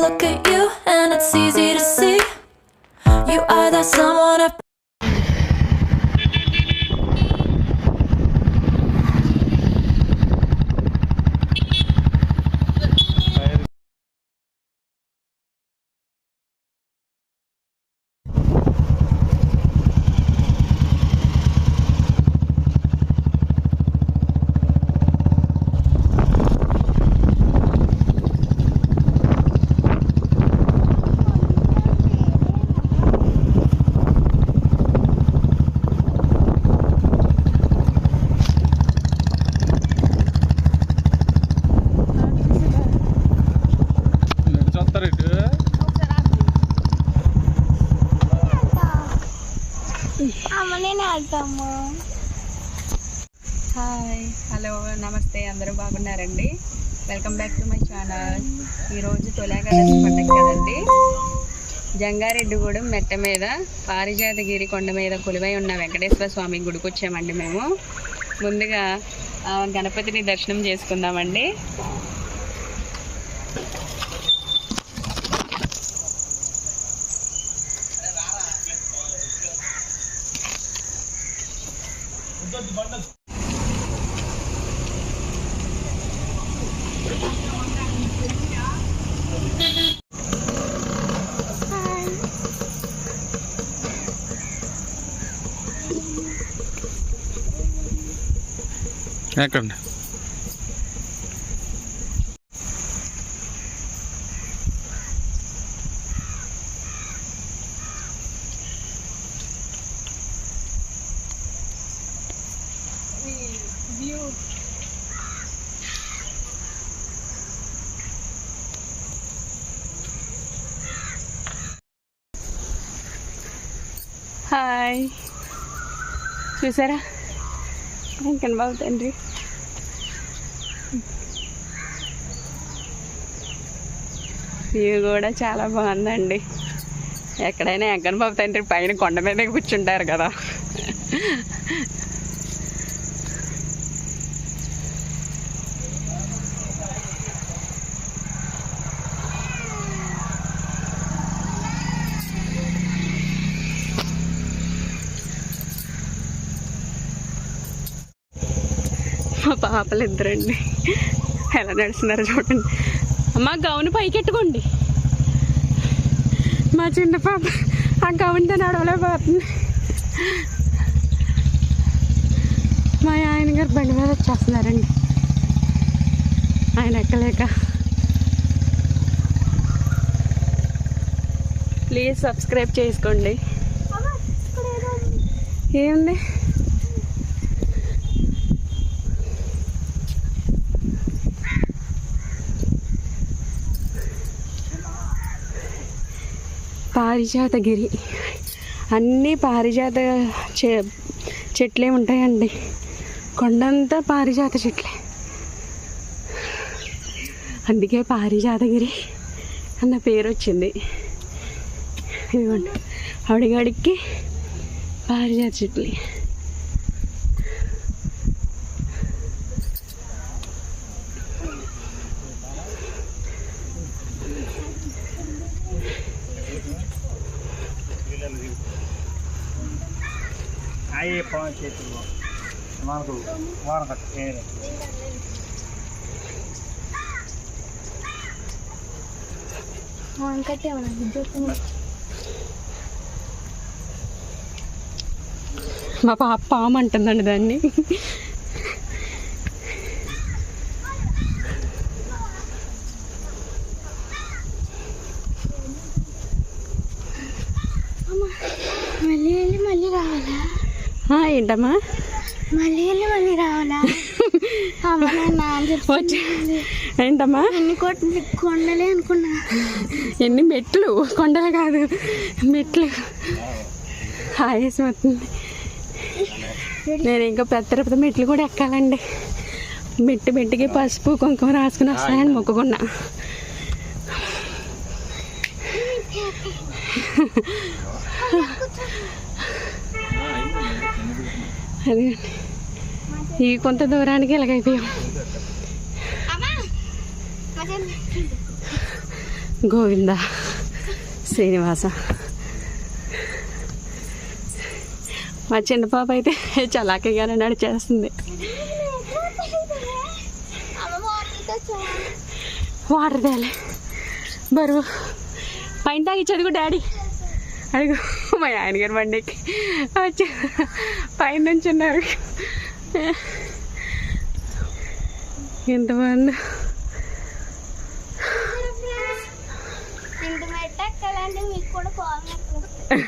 look at you and it's easy to see. You are that someone I've hi hello నమస్తే అందరూ బాగున్నారండి? Welcome back to my channel ఈరోజు తొలేకాదశి పండుగ కదండి? జంగారెడ్డిగూడెం మెట్ట మీద పారిజాతగిరి కొండ మీద కొలువై ఉన్న వెంకటేశ్వర స్వామి గుడికి వచ్చామండి మేము. ముందుగా గణపతిని దర్శనం చేసుకుందామండి. ఎక్కండి హాయ్ చూసారా వెంకన్న బాబు తండ్రి వ్యూ కూడా చాలా బాగుందండి. ఎక్కడైనా వెంకన్న బాబు తండ్రి పైన కొండ మీద కూర్చుంటారు కదా. మా పాపలు ఇద్దరండి ఎలా నడుస్తున్నారు చూడండి. అమ్మ గౌను పైకెట్టుకోండి. మా చిన్న పాప ఆ గౌన్తో నడవలేకపోతుంది. మా ఆయన గారు బండి మీద వచ్చేస్తున్నారండి. ఆయన ఎక్కలేక. ప్లీజ్ సబ్స్క్రైబ్ చేసుకోండి. ఏముంది? పారిజాతగిరి అన్నీ పారిజాత చె చెట్లే ఉంటాయండి. కొండంతా పారిజాత చెట్లే. అందుకే పారిజాతగిరి అన్న పేరు వచ్చింది. ఇదిగోండి. అడిగడికి పారిజాత చెట్లు. పవన్ చేతుల్లో మనకు వారం కట్టే మన మా పాప పాము అంటుందండి దాన్ని. మళ్ళీ వెళ్ళి మళ్ళీ రావాలా? ఏంటమ్మా? మళ్ళీ మళ్ళీ రావాలా? ఏంటమ్మా? కొట్ట కొండలే అనుకున్నా. ఎన్ని మెట్లు? కొండలు కాదు మెట్లు. వస్తుంది నేను ఇంకా పెద్ద తిరుపతి మెట్లు కూడా ఎక్కాలండి. మెట్టు మెట్టుకి పసుపు కుంకుమ రాసుకుని వస్తానని మొక్కుకున్నా. అది. ఈ కొంత దూరానికి ఇలాగైపోయాం గోవింద శ్రీనివాస. మా చిన్న పాప అయితే చలాకీగానే నడిచేస్తుంది. వాటర్ తేలే బరువు. పైన తాగి డాడీ. అడుగు. మా ఆయన గారు బండికి వచ్చి పైన నుంచి ఉన్నారు. ఎంతమంది? మీకు కూడా కాల్ నొప్పులు వస్తాయి.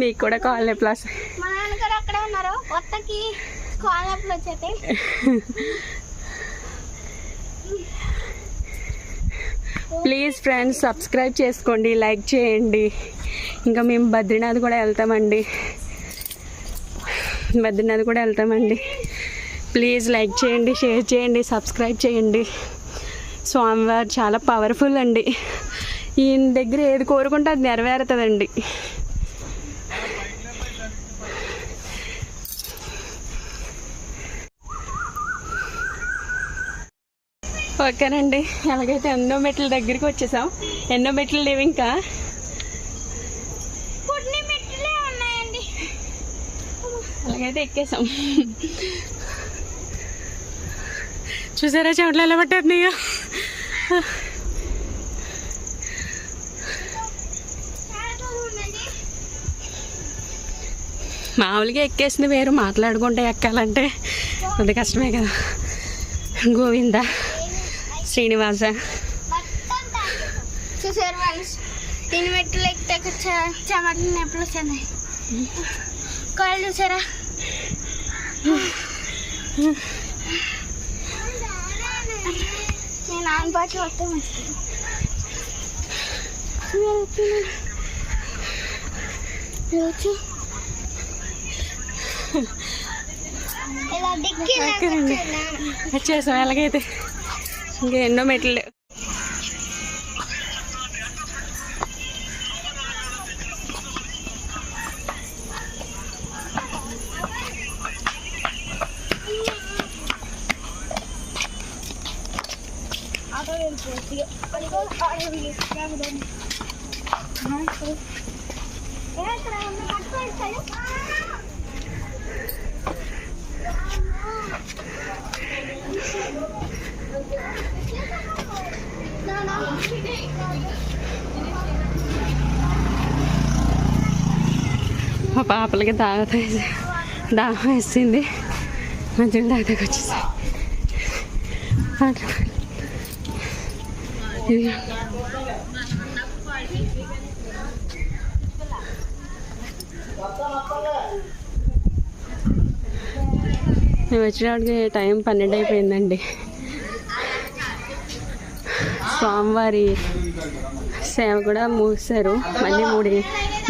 మీకు కూడా కాల్ ప్లస్. మా నాన్నగారు అక్కడే ఉన్నారు. కొత్తకి కాల్ నొప్పులు వచ్చేది ప్లీజ్ ఫ్రెండ్స్ సబ్స్క్రైబ్ చేసుకోండి లైక్ చేయండి. ఇంకా మేము బద్రీనాథ్ కూడా వెళ్తామండి. బద్రీనాథ్ కూడా వెళ్తామండి. ప్లీజ్ లైక్ చేయండి షేర్ చేయండి సబ్స్క్రైబ్ చేయండి. స్వామివారు చాలా పవర్ఫుల్ అండి. ఈయన దగ్గర ఏది కోరుకుంటే అది నెరవేరుతుందండి. ఓకేనండి. ఎలాగైతే ఎన్నో మెట్ల దగ్గరికి వచ్చేసాం. ఎన్నో మెట్లు లేవు ఇంకా పుట్టిన మెట్లే ఉన్నాయండి అలాగైతే ఎక్కేసాం? చూసారా చెమటలు ఎలా ఉందండి మామూలుగా ఎక్కేసింది వేరు మాట్లాడుకుంటే ఎక్కాలంటే కొద్ది కష్టమే కదా. గోవింద శ్రీనివాస. చూసారు ఫ్రెండ్స్ దీని మెట్లు ఎక్కితే చెమటలు నొప్పులు వస్తున్నాయి. కాళ్ళు చూసారా? నేను నాన్న పాటలు వస్తే మంచిది మీరు వచ్చి మీరు వచ్చి ఇలా దిక్కి ఓకేనండి. వచ్చేసాం ఎలాగైతే. ఇంకా ఎన్నో మెట్లు లేవు. ఆటో వెళ్ళిపోతుంది అడిగో ఆటో వెళ్ళిపోతుంది ఇక్కడ ఉన్న పట్టుకోండి మా పాపలకి తాగుతా దాహం వేసింది. మంచిగా తాగతాకి వచ్చేసి. ఇది మేము వచ్చేటప్పటికి టైం పన్నెండు అయిపోయిందండి. స్వామివారి సేవ కూడా మూసారు మళ్ళీ మూడు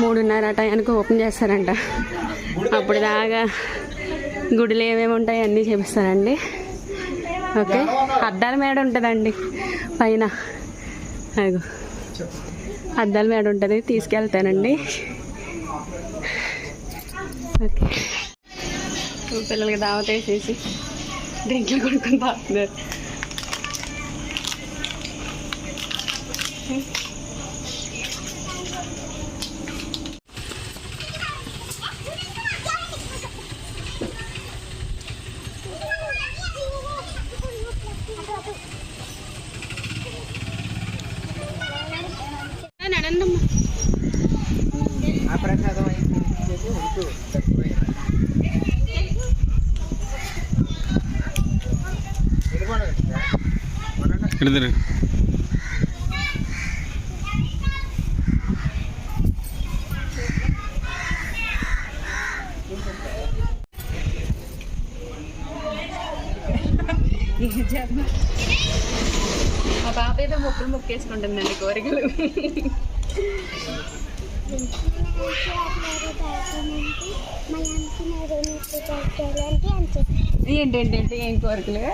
మూడున్నర టైంకి ఓపెన్ చేస్తారంట. అప్పుడు దాకా గుడిలో ఏమేమి ఉంటాయి అన్నీ చేపిస్తారండి. ఓకే? అద్దాల మేడ ఉంటుందండి పైన. అదిగో. అద్దాల మేడ ఉంటుంది తీసుకెళ్తానండి. ఓకే. పిల్లలకి దావత వేసేసి డ్రింక్లు కొనుక్కొని తాగుతున్నారు. ఇట్లా తిరగ మా పాప ఏదో మొక్కలు మొక్కేసుకుంటుందండి కోరికలు. ఏంటేంటేంటి ఏం కోరికలు?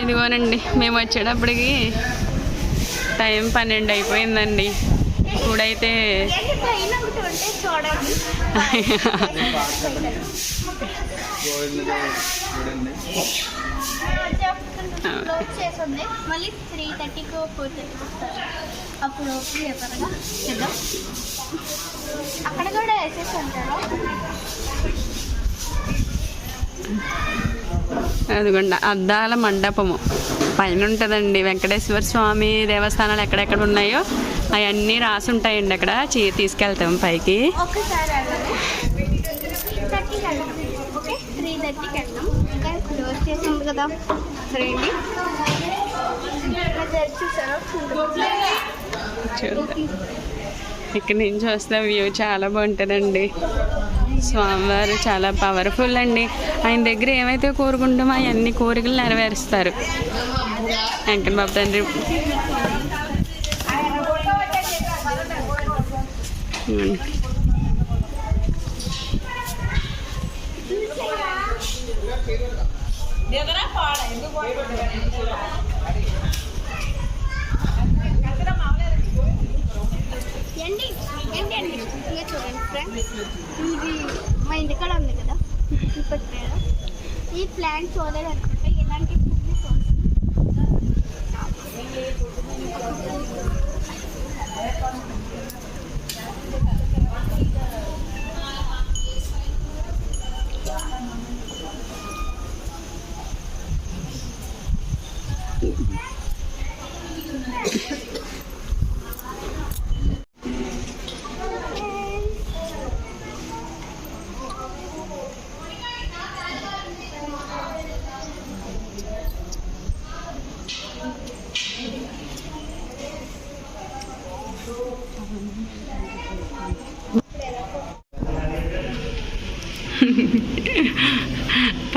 ఇదిగోనండి మేము వచ్చేటప్పటికి టైం పన్నెండు అయిపోయిందండి. ఇప్పుడైతే పైన ఒకటి చూడండి మళ్ళీ త్రీ థర్టీకి ఫోర్ థర్టీకి వస్తారు అప్పుడు చేద్దాం అక్కడ కూడా వేసేసి ఉంటారు. అదిగోండి అద్దాల మండపము. పైన ఉంటుందండి వెంకటేశ్వర స్వామి దేవస్థానాలు ఎక్కడెక్కడ ఉన్నాయో అవన్నీ రాసి ఉంటాయండి అక్కడ. చీ- తీసుకెళ్తాం పైకి. చూద్దాం. ఇక్కడ నుంచి వస్తే వ్యూ చాలా బాగుంటుందండి. స్వామివారు చాలా పవర్ఫుల్ అండి. ఆయన దగ్గర ఏమైతే కోరుకుంటామో అవన్నీ కోరికలు నెరవేరుస్తారు. వెంకట బాబు తండ్రి ఉమ్. ఏంటి ఏంటి అండి ఇంకా చూడండి ఫ్రెండ్స్ ఇది మా ఇంటికాడ ఉంది కదా. ఇప్పటి పేరు. ఈ ప్లాంట్ చూడాలి అనుకుంటే ఎలాంటి పువ్వు కోసం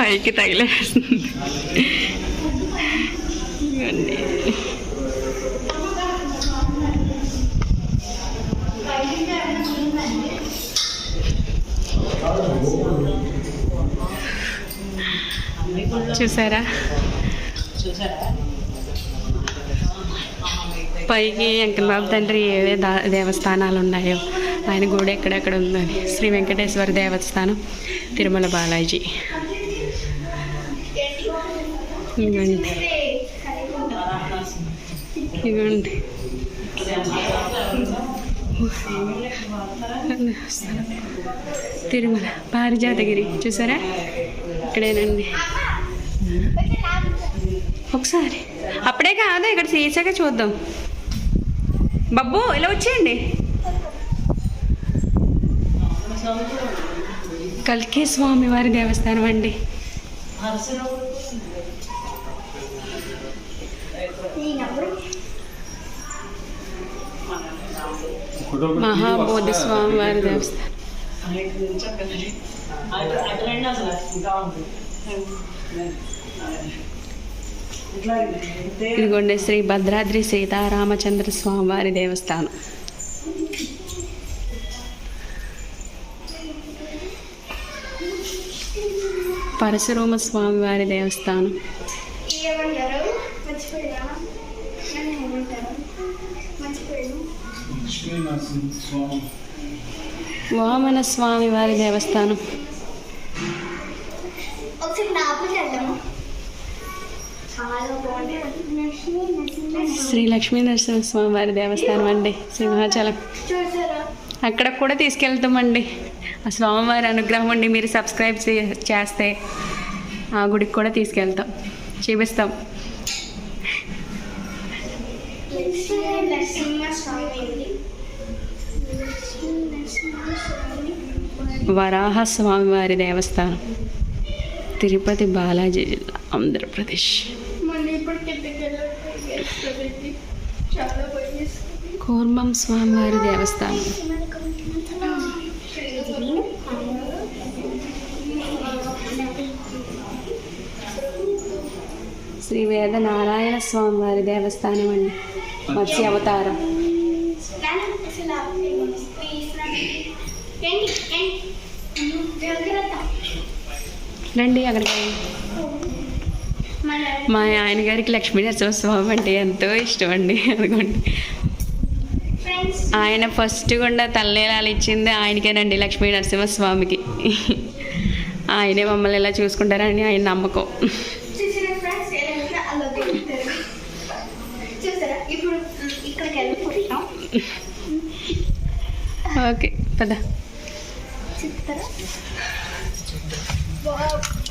పైకి తగిలేస్తుంది. చూసారా? పైకి వెంకటబాబు తండ్రి ఏవే దా దేవస్థానాలు ఉన్నాయో ఆయన గుడి ఎక్కడెక్కడ ఉందని. శ్రీ వెంకటేశ్వర దేవస్థానం తిరుమల బాలాజీ. ఇవ్వండి ఇవ్వండి తిరుమల పారిజాతగిరి చూసారా? ఇక్కడేనండి. ఒకసారి. అప్పుడే కాదు ఇక్కడ చేసాక చూద్దాం. బబ్బు ఇలా వచ్చేయండి. కల్కే స్వామి వారి దేవస్థానం అండి. మహాబోధి స్వామి వారి దేవస్థానం. ఇదిగోండి శ్రీ భద్రాద్రి సీతారామచంద్ర స్వామి వారి దేవస్థానం. పరశురామ స్వామి వారి దేవస్థానం. వామన స్వామి వారి దేవస్థానం. శ్రీ లక్ష్మీ నరసింహ స్వామి వారి దేవస్థానం అండి సింహాచలం అక్కడ కూడా తీసుకెళ్తామండి. ఆ స్వామివారి అనుగ్రహం అండి మీరు సబ్స్క్రైబ్ చేస్తే ఆ గుడికి కూడా తీసుకెళ్తాం. చూపిస్తాం లక్ష్మీ నరసింహ స్వామి లక్ష్మీ నరసింహ స్వామి వరాహ స్వామివారి దేవస్థానం తిరుపతి బాలాజీ జిల్లా ఆంధ్రప్రదేశ్. కూర్మం స్వామివారి దేవస్థానం. శ్రీ వేద నారాయణ స్వామివారి దేవస్థానం అండి. మత్స్య అవతారం. రండి అక్కడికి. మా ఆయన గారికి లక్ష్మీ నరసింహస్వామి అంటే ఎంతో ఇష్టం అండి. అనుకోండి ఆయన ఫస్ట్ గుండా తల్లేలాలు ఇచ్చింది ఆయనకేనండి లక్ష్మీ నరసింహస్వామికి. ఆయనే మమ్మల్ని ఇలా చూసుకుంటారని ఆయన నమ్మకం. చూసారా? ఫ్రెండ్స్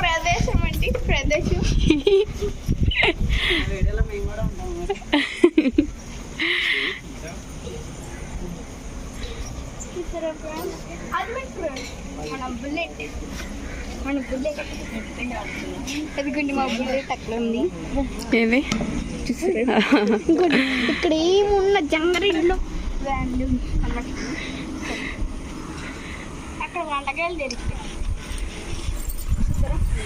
ప్రదేశం అండి ప్రదేశం. చూసారా ఫ్రెండ్స్ అది ఫ్రెండ్స్ మన బుల్లెట్ మన బుల్లెట్ ఎదుగుండి మా బుల్లెట్ అక్కడ ఉంది. ఏది? ఇక్కడ ఏమున్న అన్నమాట అక్కడ వంటకాయలు దొరుకుతాయి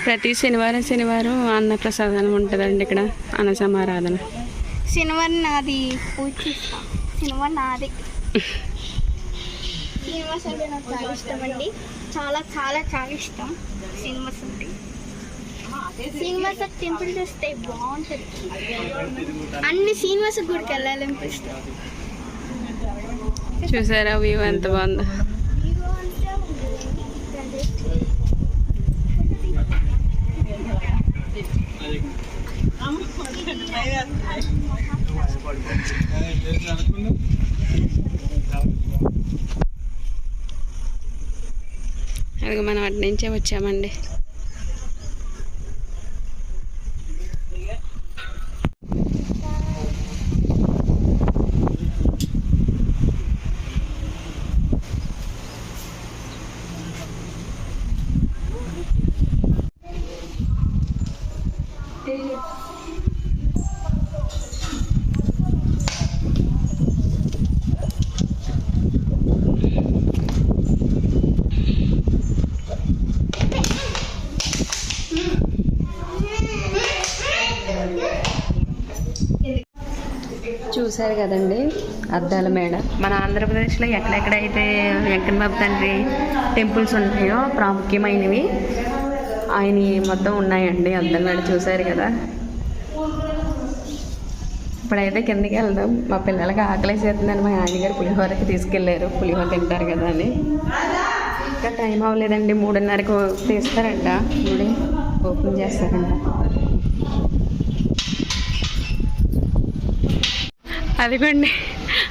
ప్రతి శనివారం శనివారం అన్న ప్రసాదం ఉంటుందండి ఇక్కడ అన్న సమారాధన. శనివారం నాది శనివారం నాది. శ్రీనివాస్ అంటే నాకు చాలా ఇష్టం అండి. చాలా చాలా చాలా ఇష్టం శ్రీనివాస్ అంటే శ్రీనివాస టెంపుల్ చూస్తే బాగుంటుంది. అన్ని శ్రీనివాస గుడికి వెళ్ళాలనిపిస్తుంది. చూసారా వ్యూ ఎంత బాగుందో వీరు అంటే ప్రదేశం. అది మనం అటు నుంచే వచ్చామండి. చూశారు కదండి అద్దాల మేడ. మన ఆంధ్రప్రదేశ్లో ఎక్కడెక్కడైతే వెంకట బాబు తండ్రి టెంపుల్స్ ఉన్నాయో ప్రాముఖ్యమైనవి ఆయన మొత్తం ఉన్నాయండి అద్దాల మేడ చూశారు కదా. ఇప్పుడైతే కిందకి వెళ్దాం. మా పిల్లలకి ఆకలేసేస్తుందని మా ఆయనగారు పులిహోరకి తీసుకెళ్ళారు పులిహోర తింటారు కదా అని. ఇంకా టైం అవ్వలేదండి మూడున్నరకు తీస్తారంట. గుడి ఓపెన్ చేస్తారంట. అదిగోండి.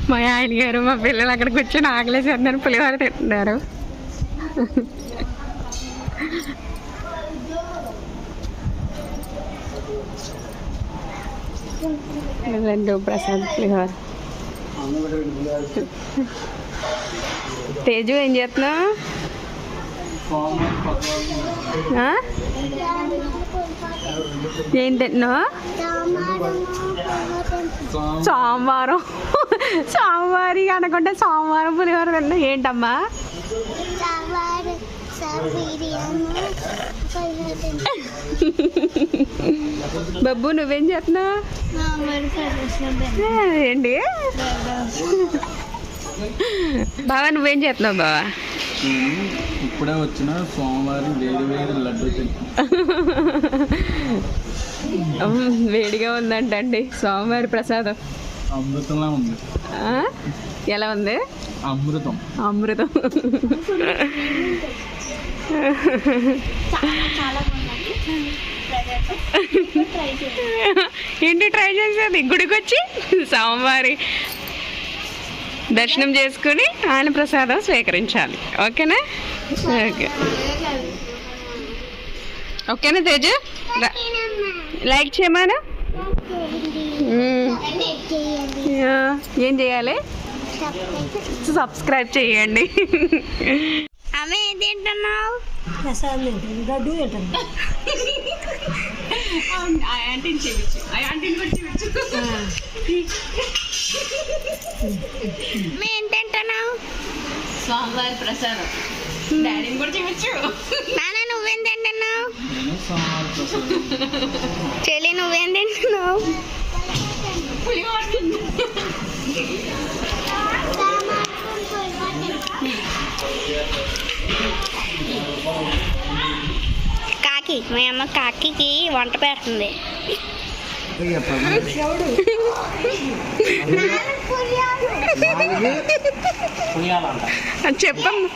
మా ఆయన గారు మా పిల్లలు అక్కడ కూర్చొని ఆకలేసేస్తున్నారు పులిహోర తింటున్నారు. రెండు ప్రసాద్ పులిహోర. తేజు ఏం చేస్తున్నావు? ఆ? సోమవారం. సోమవారి అనుకుంటే సోమవారం పులిహోర తిన్నా. ఏంటమ్మా? బబ్బు నువ్వేం చేస్తున్నావు? ఏంటి? బావా నువ్వేం చేస్తున్నావు బావా? ఇప్పుడే వచ్చిన సోమవారం వేడి వేడి లడ్డు వేడిగా ఉందంటండి. సోమవారి ప్రసాదం. అమృతంలా ఉంది. ఆ? ఎలా ఉంది? అమృతం. అమృతం. చాలా బాగుంది. ట్రై చేయండి ఏంటి ట్రై చేసేది? గుడికి వచ్చి సోమవారి. దర్శనం చేసుకుని ఆయన ప్రసాదం స్వీకరించాలి. ఓకేనా? ఓకే. ఓకేనా తేజు? లైక్ చేయమాను. ఏం చేయాలి? సబ్స్క్రైబ్ చేయండి. ఆమె తింటున్నావు? మేము తింటున్నావు స్వామివారి ప్రసాదం. డాడీని కూడా చేయవచ్చు నాన్న నువ్వేం తింటున్నావు? చెల్లి నువ్వేం తింటున్నావు? కాకి మా అమ్మ కాకికి వంట పెడుతుంది కరెక్ట్గా చెప్పాలి పులియాలు అది చెప్పమ్మా.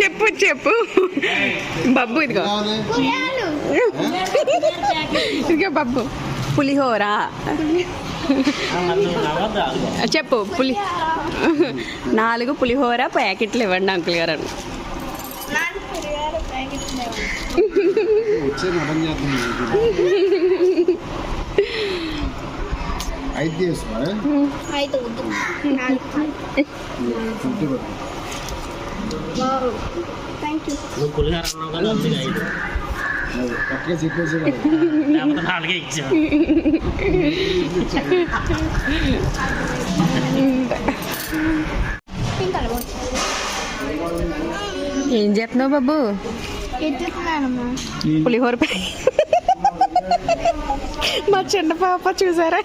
చెప్పు చెప్పు. బబ్బు ఇదిగో. ఇదిగో బబ్బు. పులిహోర. చెప్పు పులి నాలుగు పులిహోర ప్యాకెట్లు ఇవ్వండి అంకుల్ గారు నువ్వు పులిహార అన్నావు కదా అందుకే ఐదు. కరెక్ట్గా చెప్పేసి లేకపోతే నాలుగే ఇచ్చావు ఇంకా ఏం చేస్తున్నావు బాబు పులిహోర మా చిన్న పాప చూసారా?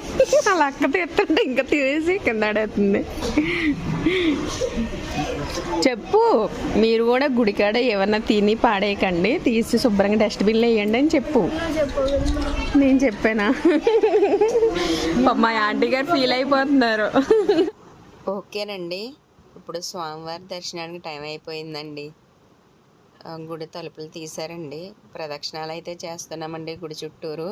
అలా అక్క తీస్తుంటే ఇంకా తీసి కింద ఆడేస్తుంది. చెప్పు మీరు కూడా గుడికాడ ఏమన్నా తిని పాడేయకండి. తీసి శుభ్రంగా డస్ట్బిన్లో వేయండి అని చెప్పు. నేను చెప్పానా? మా ఆంటీ గారు ఫీల్ అయిపోతున్నారు. ఓకేనండి. ఇప్పుడు స్వామివారి దర్శనానికి టైం అయిపోయిందండి. గుడి తలుపులు తీశారండి. ప్రదక్షిణాలు అయితే చేస్తున్నామండి గుడి చుట్టూరు.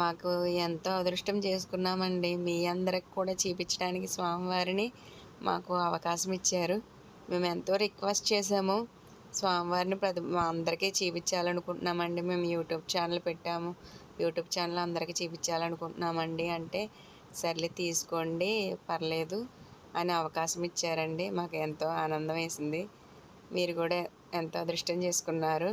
మాకు ఎంతో అదృష్టం చేసుకున్నామండి. మీ అందరికి కూడా చూపించడానికి స్వామివారిని మాకు అవకాశం ఇచ్చారు. మేము ఎంతో రిక్వెస్ట్ చేసాము స్వామివారిని ప్రతి అందరికీ చూపించాలనుకుంటున్నామండి. మేము యూట్యూబ్ ఛానల్ పెట్టాము. యూట్యూబ్ ఛానల్ అందరికీ చూపించాలనుకుంటున్నామండి. అంటే సర్లే తీసుకోండి పర్లేదు అని అవకాశం ఇచ్చారండి. మాకు ఎంతో ఆనందం వేసింది. మీరు కూడా ఎంతో అదృష్టం చేసుకున్నారు.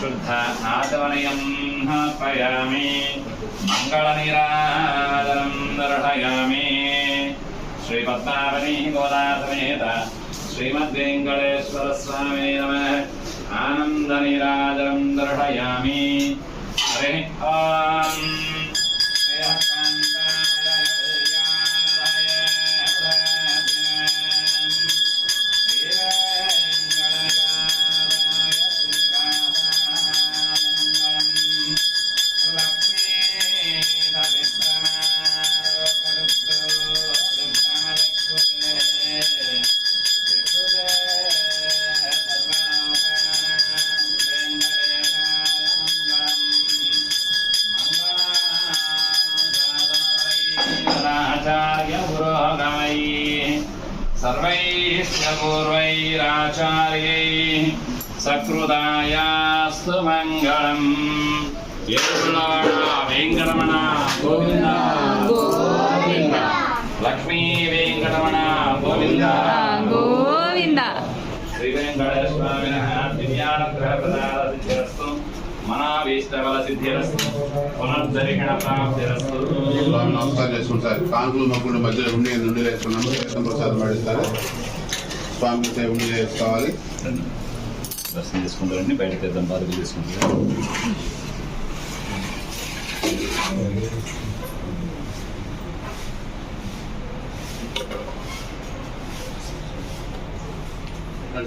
शुद्ध आचमनीयं स्थापयामि मङ्गलनिराजनं दर्शयामि श्रीपद्मावती गोदासमेत श्रीमद्वेङ्कटेश्वरस्वामिने नमः आनन्दनिराजनं दर्शयामि हरिः స్వామి నమస్కారం చేసుకుంటారు కాంకులు మగ్గులు మధ్యలో ఉండి నుండి వేసుకున్నాము తీర్థం ప్రసాదం పడిస్తారు స్వామికి ఉండి వేసుకోవాలి దర్శనం చేసుకుంటారండి. బయట తీర్థం పాదకులు చేసుకుంటారు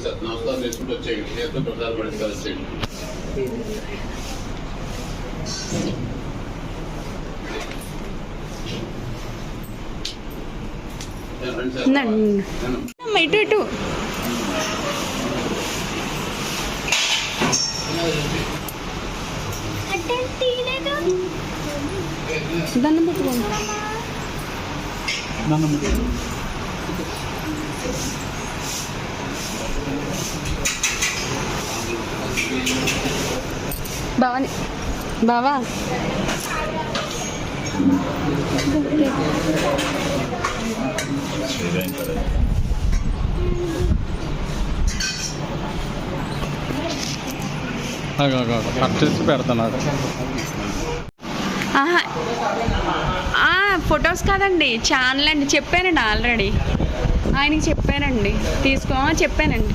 సార్ నమస్కారం చేసుకుంటూ వచ్చేయండి. తీర్థం ప్రసాదం పడిస్తారు వచ్చేయండి ఫ్రెండ్స్ ఉందండి. అమ్మ, ఇటు ఇటు. దండం పెట్టుకోండి బావని బావా. శ్రీరామ్ కదా కట్ చేసి పెడుతున్నాడు ఆహా. ఫొటోస్ కాదండి. ఛానల్ అండి. చెప్పానండి ఆల్రెడీ. ఆయనకి చెప్పానండి. తీసుకో. చెప్పానండి.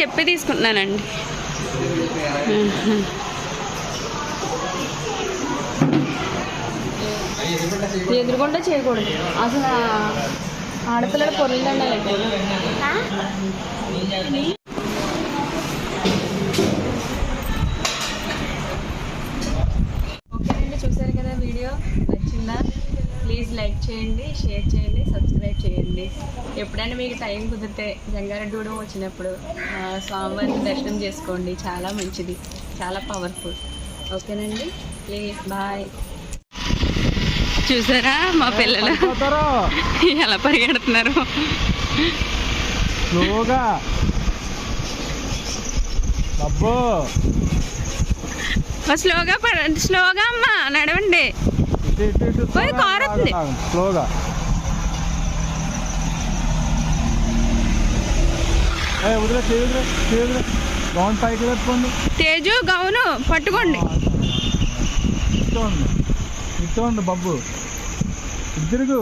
చెప్పి తీసుకుంటున్నానండి. ఆహా. ఎదురుకుండా చేయకూడదు. అసలు ఆడపిల్లల పొరలు దండాలి ఓకేనండి చూసారు కదా వీడియో? నచ్చిందా? ప్లీజ్ లైక్ చేయండి షేర్ చేయండి సబ్స్క్రైబ్ చేయండి. ఎప్పుడైనా మీకు టైం కుదిరితే జంగారెడ్డూడెం వచ్చినప్పుడు స్వామివారిని దర్శనం చేసుకోండి. చాలా మంచిది. చాలా పవర్ఫుల్. ఓకేనండి? Please bye. చూసారా మా పిల్లలు? ఎలా పరిగెడుతున్నారు? స్లోగా. అబ్బో. స్లోగా పడ స్లోగా అమ్మా నడవండి. పోయి కారు వస్తుంది. స్లోగా. వదిలే చేయదులే చేయదులే గౌన్ పైకి పెట్టుకోండి తేజు గౌను పట్టుకోండి. చూడండి బాబు. తిరుగు.